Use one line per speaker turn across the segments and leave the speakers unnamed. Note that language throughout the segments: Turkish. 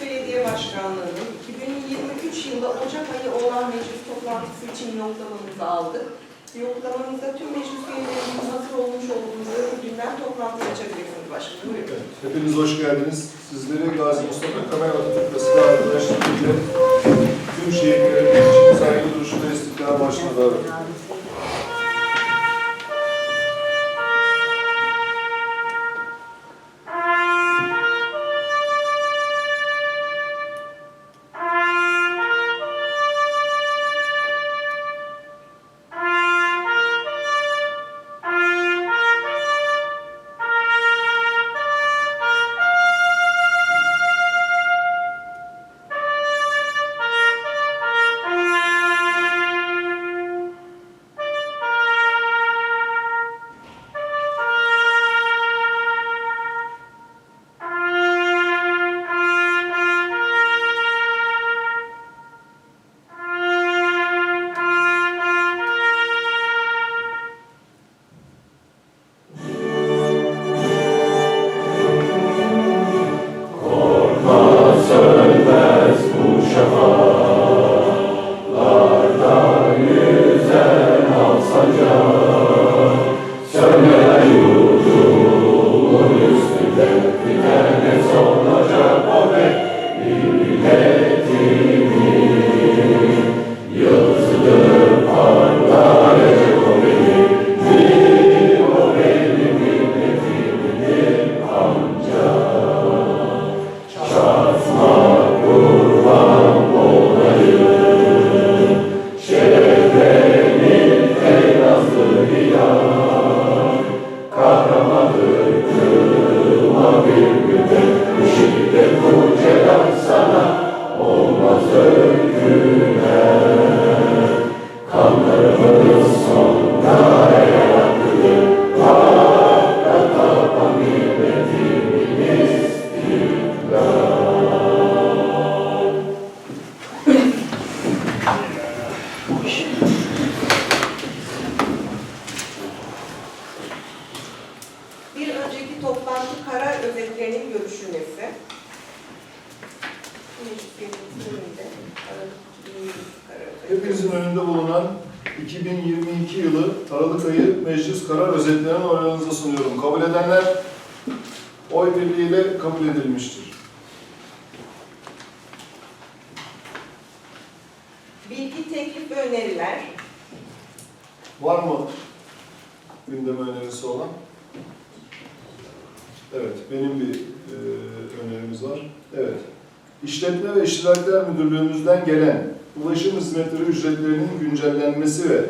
Belediye Başkanlığı'nın 2023 yılı Ocak ayı olan meclis toplantısı için yoklamamızı aldık. Yoklamamızda tüm meclis üyelerinin hazır olmuş olduğunu görüldüğünden toplantıyı açabilirsiniz başkanım. Buyurun.
Evet, hepiniz hoş geldiniz. Sizleri Gazi Mustafa Kemal Atatürk ve arkadaşlarıyla tüm şehitlerin için saygı duruşu ve istiklal marşına davet ediyorum.
Bir
Evet, benim bir e, önerimiz var. Evet. İşletme ve İştirakler Müdürlüğümüzden gelen ulaşım hizmetleri ücretlerinin güncellenmesi ve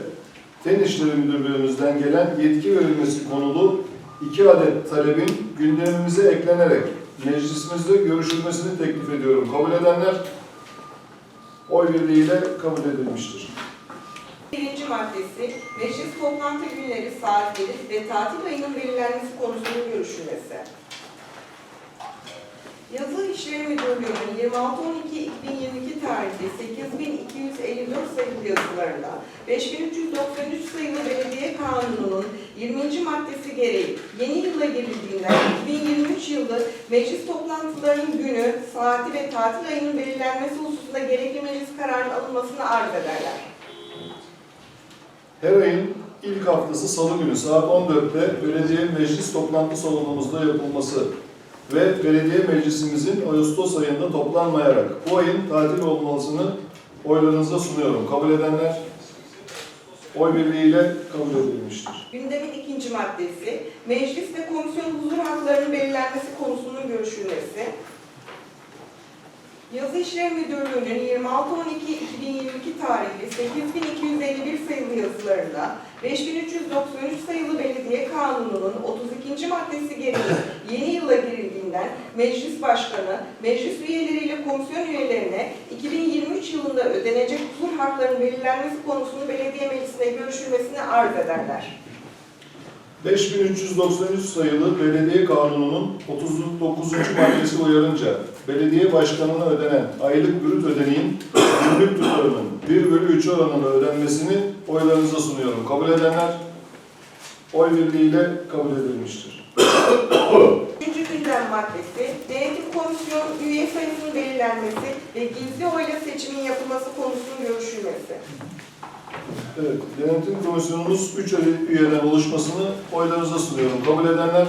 Fen İşleri Müdürlüğümüzden gelen yetki verilmesi konulu iki adet talebin gündemimize eklenerek meclisimizde görüşülmesini teklif ediyorum. Kabul edenler oy birliğiyle kabul edilmiştir.
Birinci maddesi, meclis toplantı günleri, saatleri ve tatil ayının belirlenmesi konusunun görüşülmesi. Yazı İşleri Müdürlüğü'nün 26.12.2022 tarihli 8254 sayılı yazılarında 5393 sayılı Belediye Kanunu'nun 20. maddesi gereği yeni yıla girildiğinden 2023 yılı meclis toplantılarının günü, saati ve tatil ayının belirlenmesi hususunda gerekli meclis kararının alınmasını arz ederler.
Her ayın ilk haftası salı günü saat 14'te belediye meclis toplantı salonumuzda yapılması ve belediye meclisimizin Ağustos ayında toplanmayarak bu ayın tatil olmasını oylarınıza sunuyorum. Kabul edenler oy birliğiyle kabul edilmiştir.
Gündemin ikinci maddesi, meclis ve komisyon huzur haklarının belirlenmesi konusunun görüşülmesi. Yazı İşleri Müdürlüğü'nün 26.12.2022 tarihli 8251 sayılı yazılarında 5393 sayılı Belediye Kanunu'nun 32. maddesi gereği yeni yıla girildiğinden Meclis Başkanı, meclis üyeleriyle komisyon üyelerine 2023 yılında ödenecek huzur haklarının belirlenmesi konusunu belediye meclisinde görüşülmesini arz ederler.
5393 sayılı Belediye Kanunu'nun 39. maddesi uyarınca belediye başkanına ödenen aylık brüt ödeneğin günlük tutarının 1 bölü 3 oranında ödenmesini oylarınıza sunuyorum. Kabul edenler oy birliğiyle kabul edilmiştir.
Üçüncü gündem maddesi, denetim komisyon üye sayısının belirlenmesi ve gizli oyla seçimin yapılması konusunun görüşülmesi.
Evet, denetim komisyonumuz 3 üyeden oluşmasını oylarınıza sunuyorum. Kabul edenler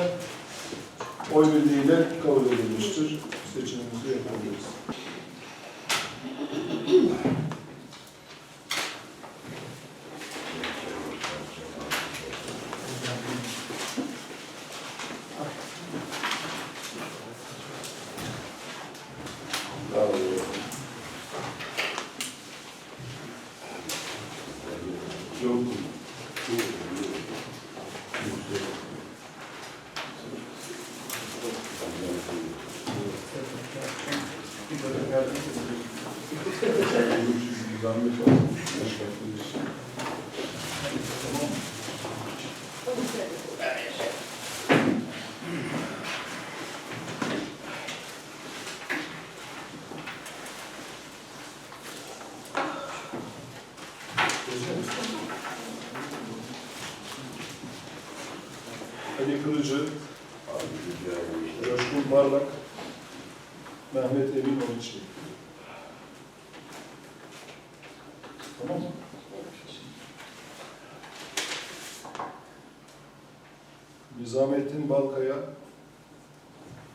oy birliğiyle kabul edilmiştir. зустрічі на музеї. Nizamettin Balkaya,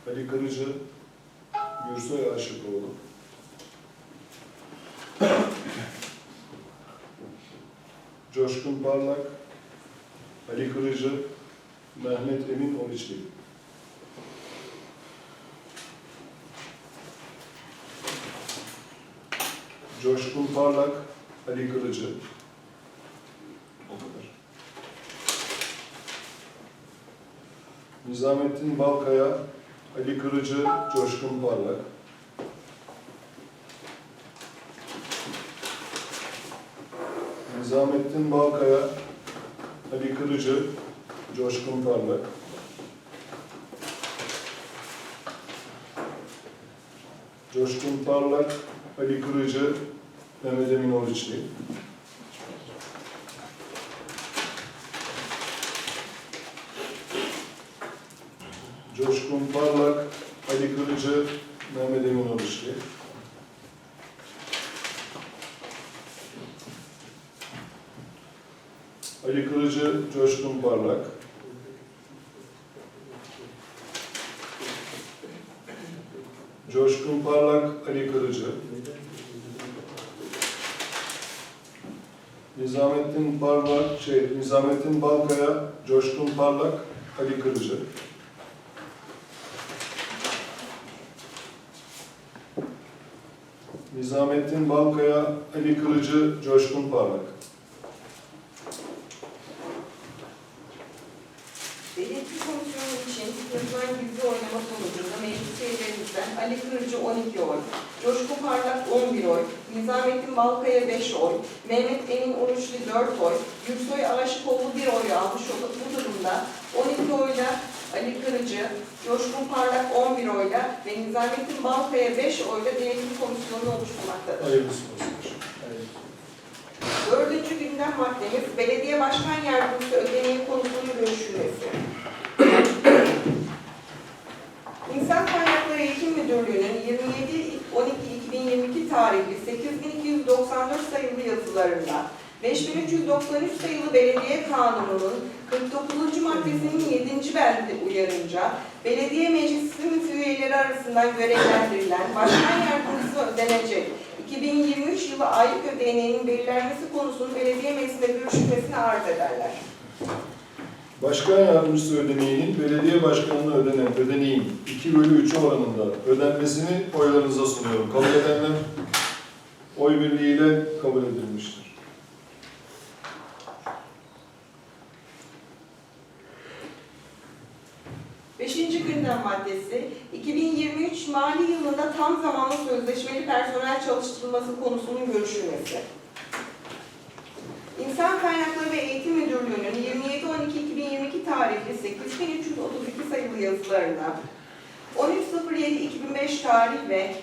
Ali Kırıcı, Gürsoy Aşıkoğlu. Coşkun Parlak, Ali Kırıcı, Mehmet Emin Oruçlu. Coşkun Parlak, Ali Kılıcı. O kadar. Nizamettin Balkaya, Ali Kırıcı, Coşkun Parlak. Nizamettin Balkaya, Ali Kırıcı, Coşkun Parlak. Coşkun Parlak, Ali Kırıcı, Mehmet Emin Oruçlu. Coşkun Parlak, Ali Kırıcı, Mehmet Emin Oruçlu. Ali Kılıcı, Coşkun Parlak. Coşkun Parlak, Ali Kılıcı. Nizamettin Parlak, şey, Nizamettin Balkaya, Coşkun Parlak, Ali Kılıcı. Nizamettin Balkaya, Ali Kılıcı, Coşkun Parlak.
Denetim komisyonu için yapılan gizli oylama sonucunda meclis üyelerimizden Ali Kırıcı 12 oy, Coşkun Parlak 11 oy, Nizamettin Balkaya 5 oy, Mehmet Emin Oruçlu 4 oy, Gürsoy Aşıkoğlu 1 oy almış olup bu durumda 12 oyla Ali Kırıcı, Coşkun Parlak 11 oyla ve Nizamettin Balkaya 5 oyla denetim komisyonunu oluşturmaktadır.
Hayırlısı olsun.
Dördüncü gündem maddemiz belediye başkan yardımcısı ödeneği konusunun görüşülmesi. İnsan Kaynakları Eğitim Müdürlüğü'nün 27-12-2022 tarihli 8294 sayılı yazılarında 5393 sayılı Belediye Kanunu'nun 49. maddesinin 7. bendi uyarınca belediye meclisi üyeleri arasından görevlendirilen başkan yardımcısı ödenecek 2023 yılı aylık ödeneğinin belirlenmesi konusunun belediye meclisinde görüşülmesini arz ederler.
Başkan yardımcısı ödeneğinin belediye başkanına ödenen ödeneğin 2 bölü 3 oranında ödenmesini oylarınıza sunuyorum. Kabul edenler oy birliğiyle kabul edilmiştir.
Beşinci gündem maddesi, 2023 mali yılında tam zamanlı sözleşmeli personel çalıştırılması konusunun görüşülmesi. İnsan Kaynakları ve Eğitim Müdürlüğü'nün 27.12.2022 tarihli 8332 sayılı yazılarında 13.07.2005 tarih ve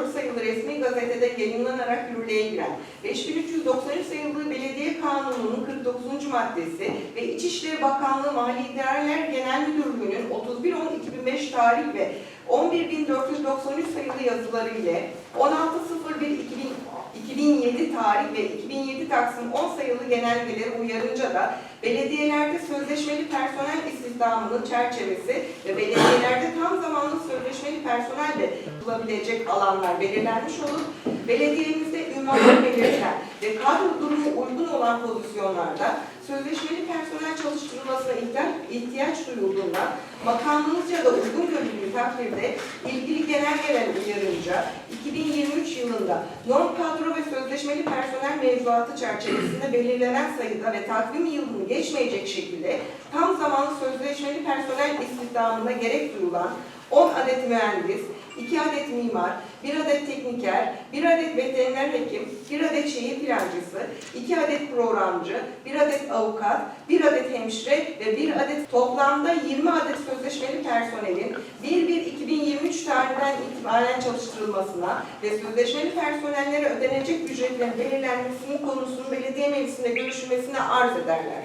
25.874 sayılı resmi gazetede yayınlanarak yürürlüğe giren 5393 sayılı Belediye Kanunu'nun 49. maddesi ve İçişleri Bakanlığı Mali İdareler Genel Müdürlüğü'nün 31.10.2005 tarih ve 11.493 sayılı yazıları ile 16.01.2007 tarih ve 2007 Taksim 10 sayılı genelgeleri uyarınca da belediyelerde sözleşmeli personel istihdamının çerçevesi ve belediyelerde tam zamanlı sözleşmeli personelle yapılabilecek alanlar belirlenmiş olup belediyemizde ünvanı belirtilen ve kadro durumu uygun olan pozisyonlarda sözleşmeli personel çalıştırılmasına ihtiyaç, ihtiyaç duyulduğunda makamınızca da uygun görüldüğü takdirde ilgili genelgeler uyarınca 2023 yılında norm kadro ve sözleşmeli personel mevzuatı çerçevesinde belirlenen sayıda ve takvim yılını geçmeyecek şekilde tam zamanlı sözleşmeli personel istihdamına gerek duyulan 10 adet mühendis, 2 adet mimar, 1 adet tekniker, 1 adet veteriner hekim, 1 adet şehir plancısı, 2 adet programcı, 1 adet avukat, 1 adet hemşire ve 1 adet toplamda 20 adet sözleşmeli personelin 1-1-2023 tarihinden itibaren çalıştırılmasına ve sözleşmeli personellere ödenecek ücretlerin belirlenmesinin konusunun belediye meclisinde görüşülmesine arz ederler.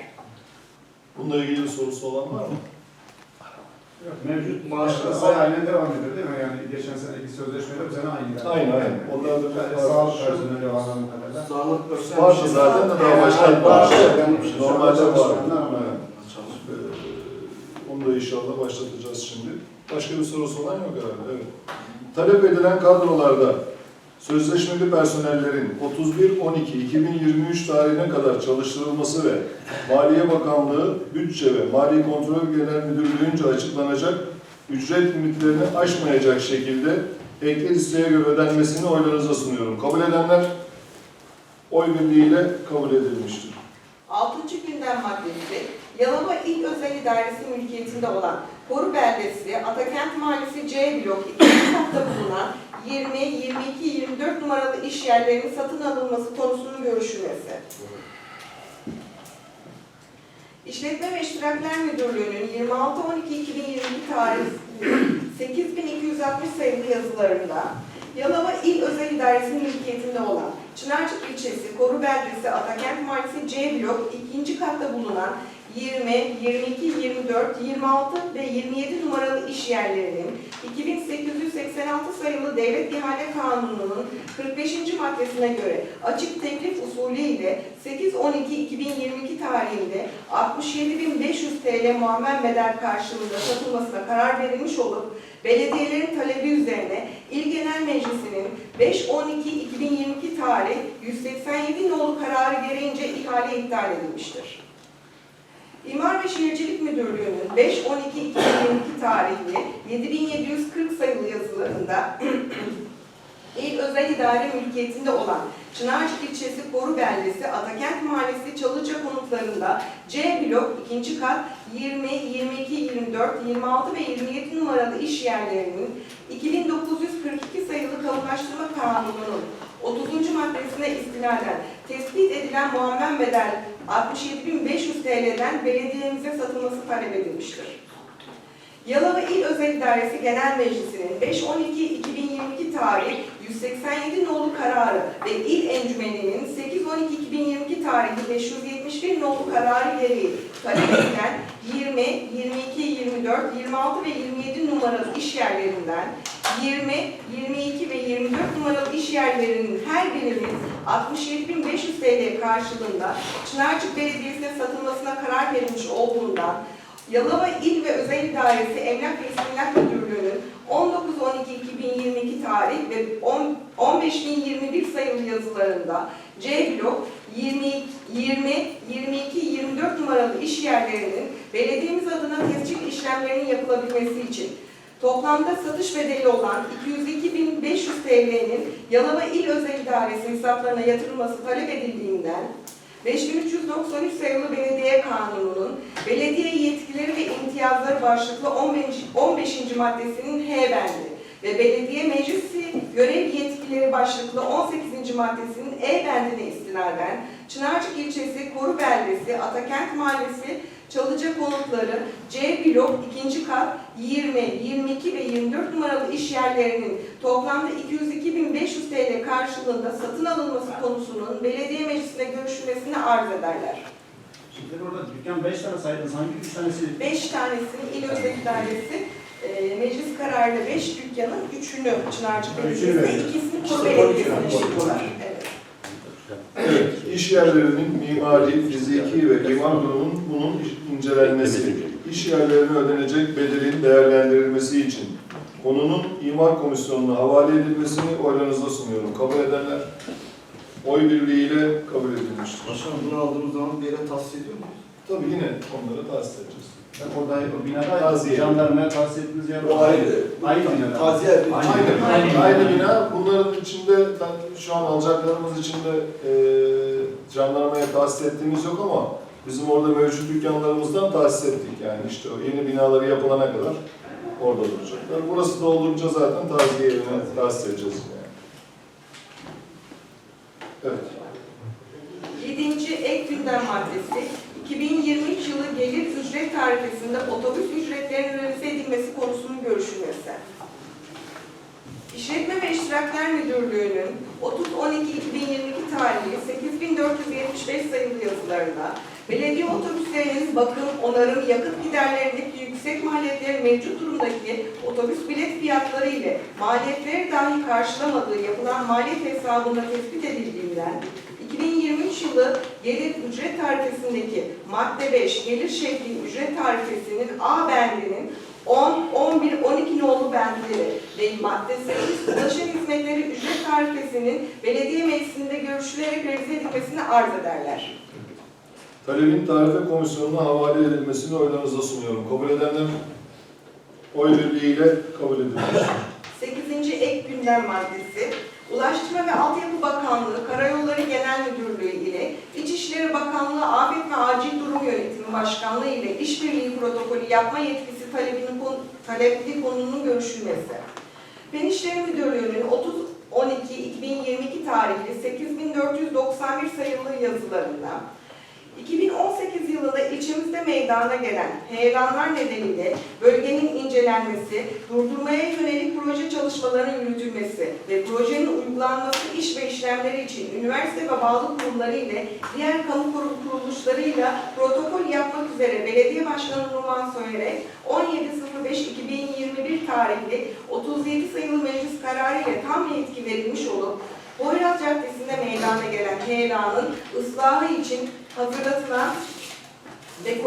Bununla ilgili sorusu olan var mı?
Mevcut
maaşlar
aynen devam ediyor değil mi? Yani geçen seneki sözleşmeyle bu sene aynı. Yani.
Aynen aynen. Onlar da
Yani sağlık personeli var anladığım kadarıyla.
Sağlık personeli
Vardı zaten de daha başlatmamıştı. Normalde var.
Ama
Ee, Onu da inşallah başlatacağız şimdi. Başka bir sorusu olan yok herhalde. Evet. Talep edilen kadrolarda sözleşmeli personellerin 31-12-2023 tarihine kadar çalıştırılması ve Maliye Bakanlığı Bütçe ve Mali Kontrol Genel Müdürlüğü'nce açıklanacak ücret limitlerini aşmayacak şekilde ekli listeye göre ödenmesini oylarınıza sunuyorum. Kabul edenler oy birliğiyle kabul edilmiştir.
6. gündem maddesi, Yalova İl Özel İdaresi mülkiyetinde olan Koru Beldesi, Atakent Mahallesi C blok 2. katta bulunan 20, 22, 24 numaralı iş yerlerinin satın alınması konusunun görüşülmesi. İşletme ve İştirakler Müdürlüğü'nün 26-12-2022 tarihli 8260 sayılı yazılarında Yalova İl Özel İdaresi mülkiyetinde olan Çınarcık ilçesi, Koru Beldesi, Atakent Mahallesi C blok 2. katta bulunan 20, 22, 24, 26 ve 27 numaralı iş yerlerinin 2886 sayılı Devlet İhale Kanunu'nun 45. maddesine göre açık teklif usulü ile 8-12-2022 tarihinde 67.500 TL muammer bedel karşılığında satılmasına karar verilmiş olup belediyelerin talebi üzerine İl Genel Meclisi'nin 5-12-2022 tarih 187 nolu kararı gereğince ihale iptal edilmiştir. İmar ve Şehircilik Müdürlüğü'nün 5-12-2022 tarihli 7740 sayılı yazılarında İl Özel İdare mülkiyetinde olan Çınarcık ilçesi Koru Beldesi, Atakent Mahallesi Çalıca konutlarında C blok 2. kat 20, 22, 24, 26 ve 27 numaralı iş yerlerinin 2942 sayılı kamulaştırma kanununun 30. maddesine istinaden tespit edilen muammen bedel 67.500 TL'den belediyemize satılması talep edilmiştir. Yalova İl Özel İdaresi Genel Meclisi'nin 5-12-2022 tarih 187 nolu kararı ve İl Encümeni'nin 8-12-2022 tarihli 571 nolu kararı gereği talep edilen 20, 22, 24, 26 ve 27 numaralı iş yerlerinden 20, 22 ve 24 numaralı iş yerlerinin her birinin 67.500 TL karşılığında Çınarcık Belediyesi'ne satılmasına karar verilmiş olduğundan Yalova İl ve Özel İdaresi Emlak ve İstimlak Müdürlüğü'nün 19-12-2022 tarih ve 10 15.021 sayılı yazılarında C blok 20, 20, 22, 24 numaralı iş yerlerinin belediyemiz adına tescil işlemlerinin yapılabilmesi için toplamda satış bedeli olan 202.500 TL'nin Yalova İl Özel İdaresi hesaplarına yatırılması talep edildiğinden 5393 sayılı Belediye Kanunu'nun belediye yetkileri ve imtiyazları başlıklı 15. 15. maddesinin H bendi ve belediye meclisi görev yetkileri başlıklı 18. maddesinin E bendine adreslerden Çınarcık ilçesi, Koru Beldesi, Atakent Mahallesi, Çalıca konutları, C blok 2. kat 20, 22 ve 24 numaralı iş yerlerinin toplamda 202.500 TL karşılığında satın alınması konusunun belediye meclisinde görüşülmesini arz ederler.
Şimdi orada dükkan 5 tane saydınız. Hangi 3 tanesi?
5 tanesini İl Özel Dairesi e, meclis kararıyla 5 dükkanın 3'ünü Çınarcık
Üçünü
Belediyesi,
veriyor.
ikisini Koru Belediyesi'ne
tane.
Evet.
İş yerlerinin mimari, fiziki ve imar durumunun bunun incelenmesi, iş yerlerine ödenecek bedelin değerlendirilmesi için konunun imar komisyonuna havale edilmesini oylarınıza sunuyorum. Kabul edenler oy birliğiyle kabul edilmiştir.
Başkanım bunu aldığımız zaman bir yere tahsis ediyor muyuz?
Tabii yine onları tahsis edeceğiz.
Ben orada o binada
Taziye.
jandarmaya tahsis ettiğiniz yer
O ayrı.
Aynı binada.
Taziye evi.
Aynı.
Aynı, aynı, bina. Bunların içinde ben şu an alacaklarımız içinde e, jandarmaya tahsis ettiğimiz yok ama bizim orada mevcut dükkanlarımızdan tahsis ettik. Yani işte o yeni binaları yapılana kadar orada duracaklar. Burası doldurunca zaten taziye evine tahsis edeceğiz. Yani. Evet.
7. ek gündem maddesi 2023 yılı gelir ücret tarifesinde otobüs ücretlerinin revize edilmesi konusunun görüşülmesi. İşletme ve İştirakler Müdürlüğü'nün 30-12-2022 tarihli 8475 sayılı yazılarında belediye otobüslerinin bakım, onarım, yakıt giderlerindeki yüksek maliyetlerin mevcut durumdaki otobüs bilet fiyatları ile maliyetleri dahi karşılamadığı yapılan maliyet hesabında tespit edildiğinden 2023 yılı gelir ücret tarifesindeki madde 5 gelir şekli ücret tarifesinin A bendinin 10, 11, 12 nolu bendleri ve madde 8 ulaşım hizmetleri ücret tarifesinin belediye meclisinde görüşülerek revize edilmesini arz ederler.
Talebin tarife komisyonuna havale edilmesini oylarınıza sunuyorum. Kabul edenler oy birliğiyle kabul edilmiştir.
8. ek gündem maddesi Ulaştırma ve Altyapı Bakanlığı Karayolları Genel Müdürlüğü İçişleri Bakanlığı Afet ve Acil Durum Yönetimi Başkanlığı ile işbirliği protokolü yapma yetkisi talebinin talepli konunun görüşülmesi. Fen İşleri Müdürlüğü'nün 30-12-2022 tarihli 8491 sayılı yazılarında 2018 yılında ilçemizde meydana gelen heyelanlar nedeniyle bölgenin incelenmesi, durdurmaya yönelik proje çalışmalarının yürütülmesi ve projenin uygulanması iş ve işlemleri için üniversite ve bağlı kurumları ile diğer kamu kuruluşlarıyla protokol yapmak üzere Belediye Başkanı Numan Soyerek 17.05.2021 tarihli 37 sayılı meclis kararı ile tam yetki verilmiş olup Poyraz Caddesi'nde meydana gelen heyelanın ıslahı için hazırlatılan ve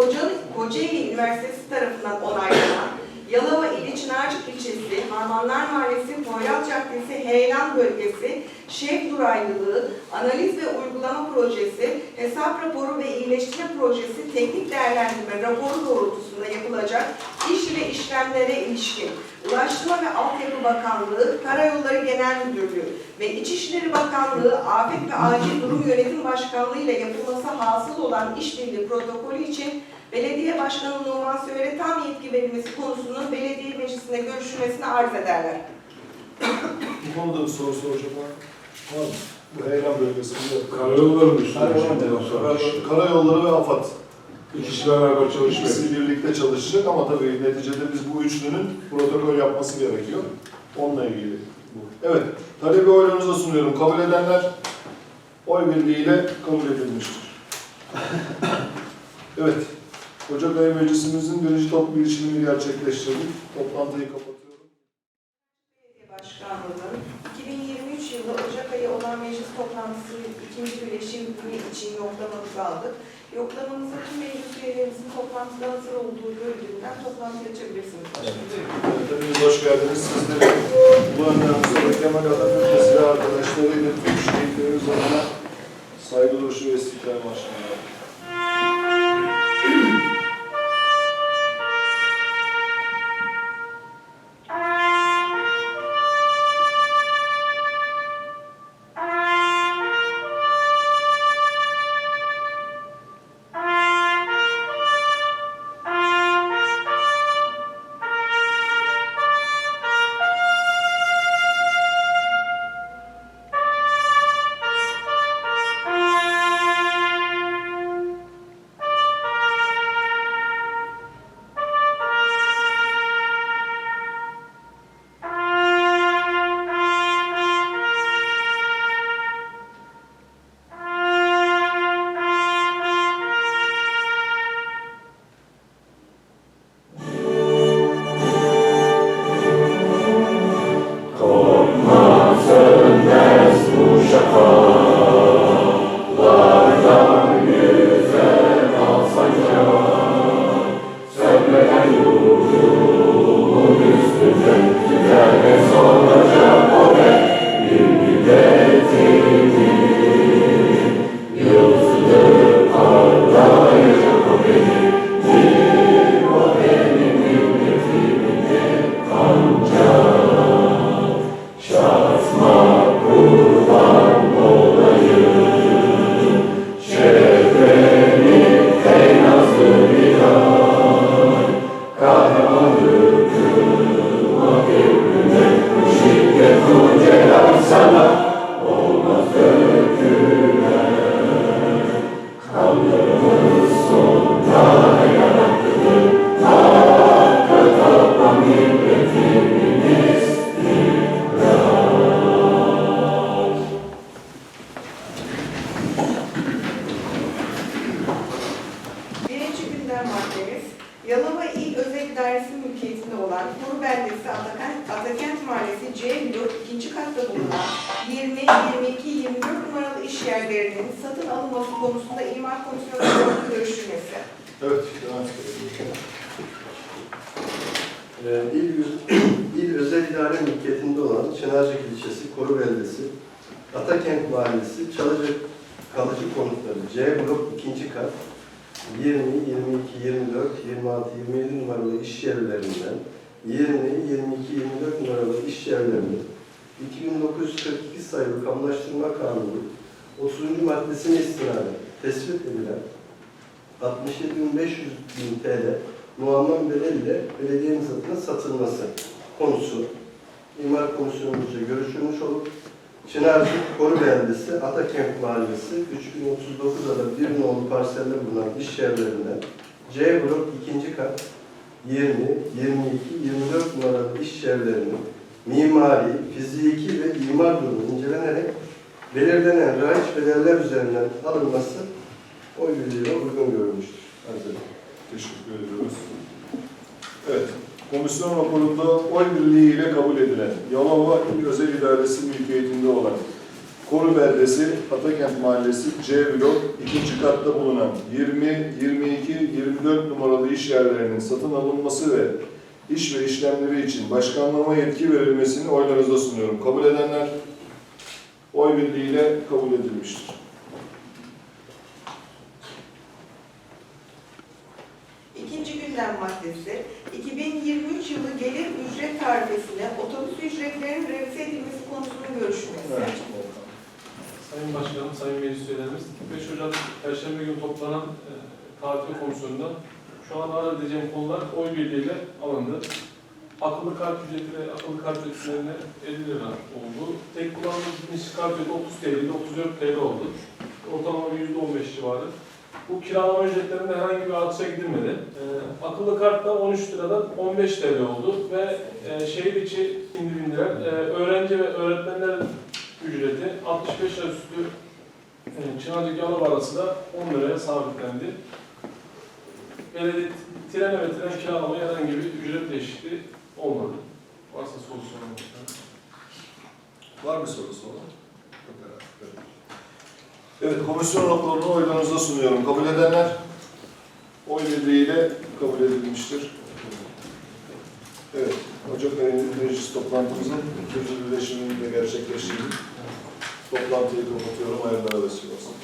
Kocaeli, Üniversitesi tarafından onaylanan Yalova ili Çınarcık ilçesi, Harmanlar Mahallesi, Poyraz Caddesi, Heyelan Bölgesi, Şef Duraylılığı, Analiz ve Uygulama Projesi, Hesap Raporu ve İyileştirme Projesi Teknik Değerlendirme Raporu doğrultusunda yapılacak iş ve işlemlere ilişkin Ulaştırma ve Altyapı Bakanlığı, Karayolları Genel Müdürlüğü ve İçişleri Bakanlığı Afet ve Acil Durum Yönetim Başkanlığı ile yapılması hasıl olan işbirliği protokolü için Belediye Başkanı Numan Söyler'e tam yetki verilmesi konusunun belediye meclisinde görüşülmesini arz ederler.
Bu konuda bir soru soracak? Var mı? Bu heyelan bölgesinde.
Karayolları üstüne
Karayolları.
Karayolları ve AFAD.
İkisi beraber çalışmıyor.
İkisi birlikte çalışacak ama tabii neticede biz bu üçlünün protokol yapması gerekiyor. Onunla ilgili bu. Evet, talebi oylarınıza sunuyorum. Kabul edenler oy birliğiyle kabul edilmiştir. evet, Ocak ayı meclisimizin birinci toplu girişimini gerçekleştirdik. Toplantıyı kapatıyorum.
Belediye Başkanlığı'nın 2023 yılı Ocak ayı olan meclis toplantısının ikinci birleşimi için yoklamamızı aldık. Yoklamamızda tüm meclis üyelerimizin toplantıda hazır olduğu gördüğünden toplantıyı açabilirsiniz.
Hepiniz hoş geldiniz. Sizleri bu önlerimizde Kemal Atatürk ve silah arkadaşlarıyla tüm şehitlerimiz adına saygı duruşu ve istiklal marşını
İdaresi mülkiyetinde olan Koru Beldesi Atakent, Mahallesi C blok ikinci katta bulunan 20, 22, 24 numaralı iş yerlerinin satın alınması konusunda imar komisyonu görüşülmesi.
Evet. Bey.
Ee, İl, İl Özel İdare Mülkiyetinde olan Çınarcık ilçesi, Koru Beldesi, Atakent Mahallesi, Çalıcı Kalıcı Konutları, C blok ikinci kat, 20, 22, 24, 26, 27 numaralı iş yerlerinden 20, 22, 24 numaralı iş yerlerinin 2942 sayılı Kamulaştırma Kanunu 30. maddesine istinaden tespit edilen 67.500 bin TL muamman bedel ile belediyemiz adına satılması konusu İmar Komisyonumuzca görüşülmüş olup Çınarcık Koru Beldesi Atakent Mahallesi 3039 ada bir nolu parselde bulunan iş yerlerinden C blok ikinci kat 20, 22, 24 numaralı iş yerlerinin mimari, fiziki ve imar durumu incelenerek belirlenen raiç bedeller üzerinden alınması oy birliğiyle uygun görülmüştür. Ederim.
Teşekkür ediyoruz. Evet. Komisyon raporunda oy birliğiyle kabul edilen Yalova İl Özel İdaresi mülkiyetinde olan Koru Beldesi Atakent Mahallesi C blok ikinci katta bulunan 20, 22, 24 numaralı iş yerlerinin satın alınması ve iş ve işlemleri için başkanlığıma yetki verilmesini oylarınıza sunuyorum. Kabul edenler oy birliğiyle kabul edilmiştir.
İkinci gündem maddesi, 2023 yılı gelir ücret tarifesine otobüs ücretlerinin revize edilmesi konusunun görüşülmesi.
Evet.
Sayın Başkanım, Sayın Meclis Üyelerimiz, 5 Ocak Perşembe günü toplanan e, tatil komisyonunda şu an arz edeceğim konular oy birliğiyle alındı. Akıllı kart ücreti ve akıllı kart ücretlerine 50 lira oldu. Tek kullanımlı kart ücreti 30 TL ile 34 TL oldu. Ortalama bir %15 civarı. Bu kiralama ücretlerinde herhangi bir artışa gidilmedi. E, akıllı kartta 13 liradan 15 TL oldu ve e, şehir içi indirimler, e, öğrenci ve öğretmenler ücreti 65 yaş üstü e, Çınarcık Yalova arası da 10 liraya sabitlendi. Belediye trene ve tren kiralamaya herhangi bir ücret değişikliği olmadı. Varsa soru sormak
Var mı sorusu olan? Evet, komisyon raporunu oylarınıza sunuyorum. Kabul edenler oy birliğiyle kabul edilmiştir. Evet, Ocak ayının meclis toplantımızın ikinci birleşiminde gerçekleştiği toplantıyı kapatıyorum. Hayırlara vesile olsun.